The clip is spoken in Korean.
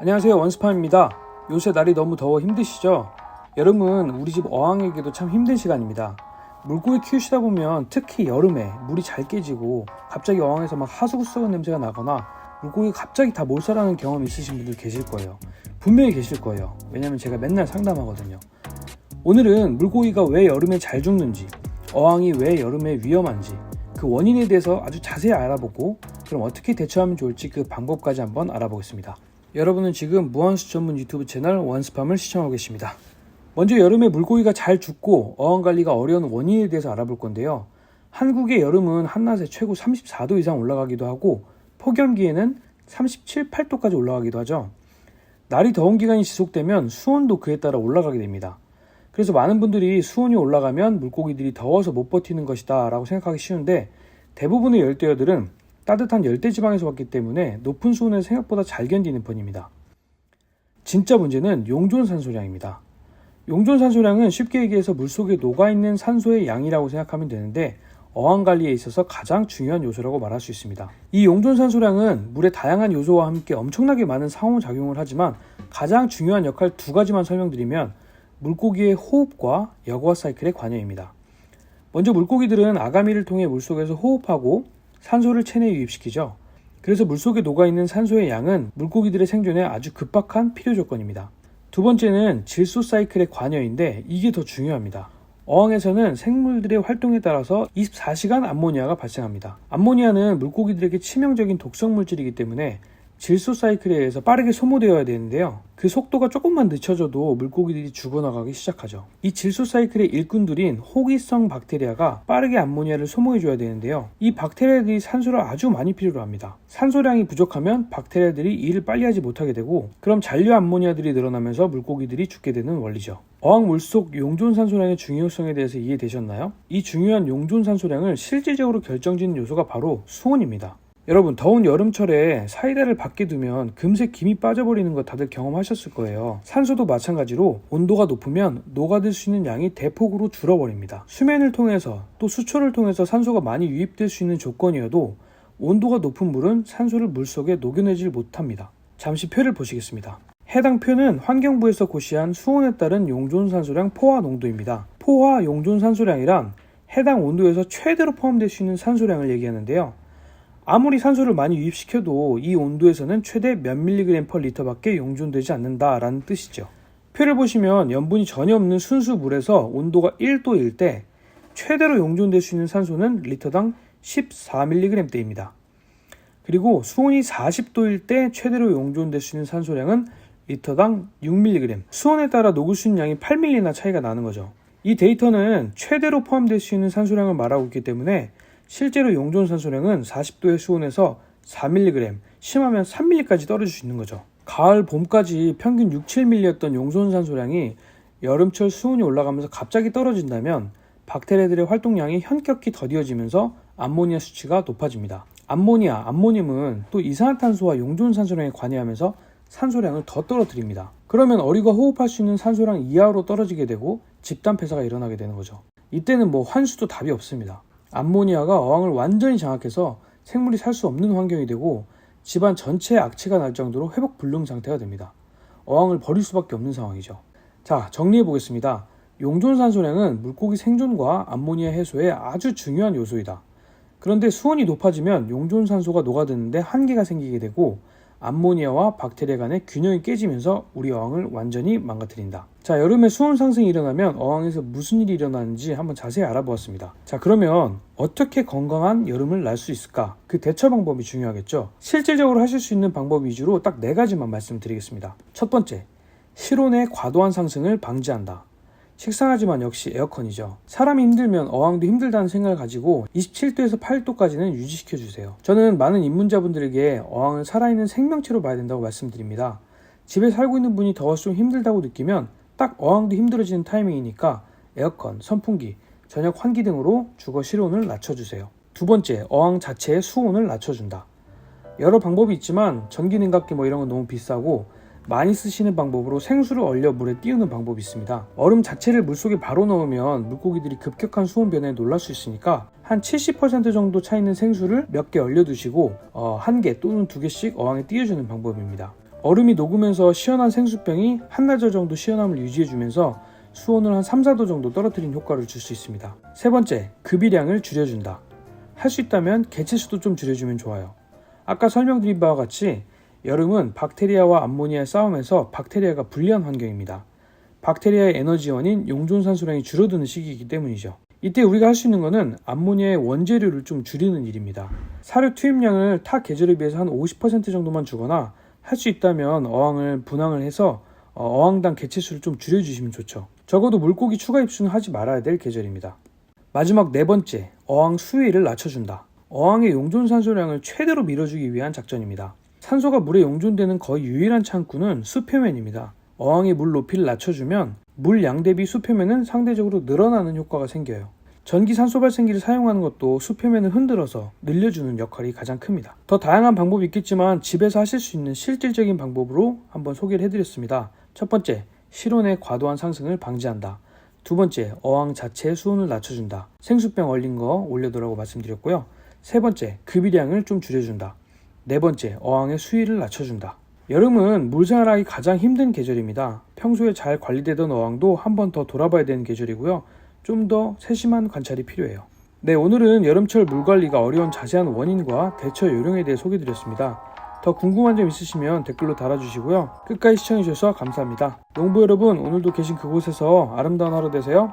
안녕하세요 원스팜입니다. 요새 날이 너무 더워 힘드시죠? 여름은 우리 집 어항에게도 참 힘든 시간입니다. 물고기 키우시다 보면 특히 여름에 물이 잘 깨지고 갑자기 어항에서 막 하수구스러운 냄새가 나거나 물고기 갑자기 다 몰살하는 경험 있으신 분들 계실 거예요. 분명히 계실 거예요. 왜냐면 제가 맨날 상담하거든요. 오늘은 물고기가 왜 여름에 잘 죽는지, 어항이 왜 여름에 위험한지, 그 원인에 대해서 아주 자세히 알아보고 그럼 어떻게 대처하면 좋을지 그 방법까지 한번 알아보겠습니다. 여러분은 지금 무한수 전문 유튜브 채널 원스팜을 시청하고 계십니다. 먼저 여름에 물고기가 잘 죽고 어항 관리가 어려운 원인에 대해서 알아볼 건데요. 한국의 여름은 한낮에 최고 34도 이상 올라가기도 하고 폭염기에는 37, 8도까지 올라가기도 하죠. 날이 더운 기간이 지속되면 수온도 그에 따라 올라가게 됩니다. 그래서 많은 분들이 수온이 올라가면 물고기들이 더워서 못 버티는 것이다 라고 생각하기 쉬운데 대부분의 열대어들은 따뜻한 열대 지방에서 왔기 때문에 높은 수온을 생각보다 잘 견디는 편입니다. 진짜 문제는 용존 산소량입니다. 용존 산소량은 쉽게 얘기해서 물속에 녹아있는 산소의 양이라고 생각하면 되는데 어항 관리에 있어서 가장 중요한 요소라고 말할 수 있습니다. 이 용존 산소량은 물의 다양한 요소와 함께 엄청나게 많은 상호작용을 하지만 가장 중요한 역할 두 가지만 설명드리면 물고기의 호흡과 여과 사이클에 관여입니다. 먼저 물고기들은 아가미를 통해 물속에서 호흡하고 산소를 체내에 유입시키죠. 그래서 물속에 녹아있는 산소의 양은 물고기들의 생존에 아주 급박한 필요 조건입니다. 두 번째는 질소 사이클의 관여인데 이게 더 중요합니다. 어항에서는 생물들의 활동에 따라서 24시간 암모니아가 발생합니다. 암모니아는 물고기들에게 치명적인 독성 물질이기 때문에 질소 사이클에 의해서 빠르게 소모되어야 되는데요. 그 속도가 조금만 늦춰져도 물고기들이 죽어나가기 시작하죠. 이 질소 사이클의 일꾼들인 호기성 박테리아가 빠르게 암모니아를 소모해줘야 되는데요. 이 박테리아들이 산소를 아주 많이 필요로 합니다. 산소량이 부족하면 박테리아들이 일을 빨리 하지 못하게 되고 그럼 잔류 암모니아들이 늘어나면서 물고기들이 죽게 되는 원리죠. 어항 물속 용존 산소량의 중요성에 대해서 이해되셨나요? 이 중요한 용존 산소량을 실질적으로 결정짓는 요소가 바로 수온입니다. 여러분 더운 여름철에 사이다를 밖에 두면 금세 김이 빠져버리는 거 다들 경험하셨을 거예요. 산소도 마찬가지로 온도가 높으면 녹아들 수 있는 양이 대폭으로 줄어버립니다. 수면을 통해서 또 수초를 통해서 산소가 많이 유입될 수 있는 조건이어도 온도가 높은 물은 산소를 물속에 녹여내질 못합니다. 잠시 표를 보시겠습니다. 해당 표는 환경부에서 고시한 수온에 따른 용존산소량 포화 농도입니다. 포화 용존산소량이란 해당 온도에서 최대로 포함될 수 있는 산소량을 얘기하는데요. 아무리 산소를 많이 유입시켜도 이 온도에서는 최대 몇 밀리그램 per 리터밖에 용존되지 않는다라는 뜻이죠. 표를 보시면 염분이 전혀 없는 순수 물에서 온도가 1도일 때 최대로 용존될 수 있는 산소는 리터당 14mg대입니다. 그리고 수온이 40도일 때 최대로 용존될 수 있는 산소량은 리터당 6mg. 수온에 따라 녹을 수 있는 양이 8mm나 차이가 나는 거죠. 이 데이터는 최대로 포함될 수 있는 산소량을 말하고 있기 때문에 실제로 용존 산소량은 40도의 수온에서 4mg, 심하면 3mm까지 떨어질 수 있는 거죠. 가을, 봄까지 평균 6, 7mm였던 용존 산소량이 여름철 수온이 올라가면서 갑자기 떨어진다면 박테리아들의 활동량이 현격히 더디어지면서 암모니아 수치가 높아집니다. 암모니아, 암모늄은 또 이산화탄소와 용존 산소량에 관여하면서 산소량을 더 떨어뜨립니다. 그러면 어리가 호흡할 수 있는 산소량 이하로 떨어지게 되고 집단 폐사가 일어나게 되는 거죠. 이때는 뭐 환수도 답이 없습니다. 암모니아가 어항을 완전히 장악해서 생물이 살 수 없는 환경이 되고 집안 전체에 악취가 날 정도로 회복 불능 상태가 됩니다. 어항을 버릴 수밖에 없는 상황이죠. 자, 정리해 보겠습니다. 용존산소량은 물고기 생존과 암모니아 해소에 아주 중요한 요소이다. 그런데 수온이 높아지면 용존산소가 녹아드는데 한계가 생기게 되고 암모니아와 박테리아 간의 균형이 깨지면서 우리 어항을 완전히 망가뜨린다. 자, 여름에 수온 상승이 일어나면 어항에서 무슨 일이 일어나는지 한번 자세히 알아보았습니다. 자, 그러면 어떻게 건강한 여름을 날 수 있을까? 그 대처 방법이 중요하겠죠. 실질적으로 하실 수 있는 방법 위주로 딱 네 가지만 말씀드리겠습니다. 첫 번째, 실온의 과도한 상승을 방지한다. 식상하지만 역시 에어컨이죠. 사람이 힘들면 어항도 힘들다는 생각을 가지고 27도에서 8도까지는 유지시켜 주세요. 저는 많은 입문자분들에게 어항을 살아있는 생명체로 봐야 된다고 말씀드립니다. 집에 살고 있는 분이 더워서 좀 힘들다고 느끼면 딱 어항도 힘들어지는 타이밍이니까 에어컨, 선풍기, 저녁 환기 등으로 주거 실온을 낮춰주세요. 두 번째, 어항 자체의 수온을 낮춰준다. 여러 방법이 있지만 전기 냉각기 뭐 이런 건 너무 비싸고 많이 쓰시는 방법으로 생수를 얼려 물에 띄우는 방법이 있습니다. 얼음 자체를 물속에 바로 넣으면 물고기들이 급격한 수온 변화에 놀랄 수 있으니까 한 70% 정도 차 있는 생수를 몇 개 얼려 두시고 어, 한개 또는 두 개씩 어항에 띄워주는 방법입니다. 얼음이 녹으면서 시원한 생수병이 한나절 정도 시원함을 유지해주면서 수온을 한 3, 4도 정도 떨어뜨린 효과를 줄 수 있습니다. 세 번째, 급이량을 줄여준다. 할 수 있다면 개체수도 좀 줄여주면 좋아요. 아까 설명드린 바와 같이 여름은 박테리아와 암모니아의 싸움에서 박테리아가 불리한 환경입니다. 박테리아의 에너지원인 용존산소량이 줄어드는 시기이기 때문이죠. 이때 우리가 할 수 있는 것은 암모니아의 원재료를 좀 줄이는 일입니다. 사료 투입량을 타 계절에 비해서 한 50% 정도만 주거나 할 수 있다면 어항을 분황을 해서 어, 어항당 개체수를 좀 줄여주시면 좋죠. 적어도 물고기 추가 입수는 하지 말아야 될 계절입니다. 마지막 네 번째, 어항 수위를 낮춰준다. 어항의 용존 산소량을 최대로 밀어주기 위한 작전입니다. 산소가 물에 용존되는 거의 유일한 창구는 수표면입니다. 어항의 물 높이를 낮춰주면 물 양 대비 수표면은 상대적으로 늘어나는 효과가 생겨요. 전기 산소 발생기를 사용하는 것도 수표면을 흔들어서 늘려주는 역할이 가장 큽니다. 더 다양한 방법이 있겠지만 집에서 하실 수 있는 실질적인 방법으로 한번 소개를 해드렸습니다. 첫 번째, 실온의 과도한 상승을 방지한다. 두 번째, 어항 자체의 수온을 낮춰준다. 생수병 얼린 거 올려두라고 말씀드렸고요. 세 번째, 급이량을 좀 줄여준다. 네 번째, 어항의 수위를 낮춰준다. 여름은 물생활하기 가장 힘든 계절입니다. 평소에 잘 관리되던 어항도 한 번 더 돌아봐야 되는 계절이고요. 좀 더 세심한 관찰이 필요해요. 네, 오늘은 여름철 물 관리가 어려운 자세한 원인과 대처 요령에 대해 소개드렸습니다. 더 궁금한 점 있으시면 댓글로 달아주시고요. 끝까지 시청해주셔서 감사합니다. 농부 여러분, 오늘도 계신 그곳에서 아름다운 하루 되세요.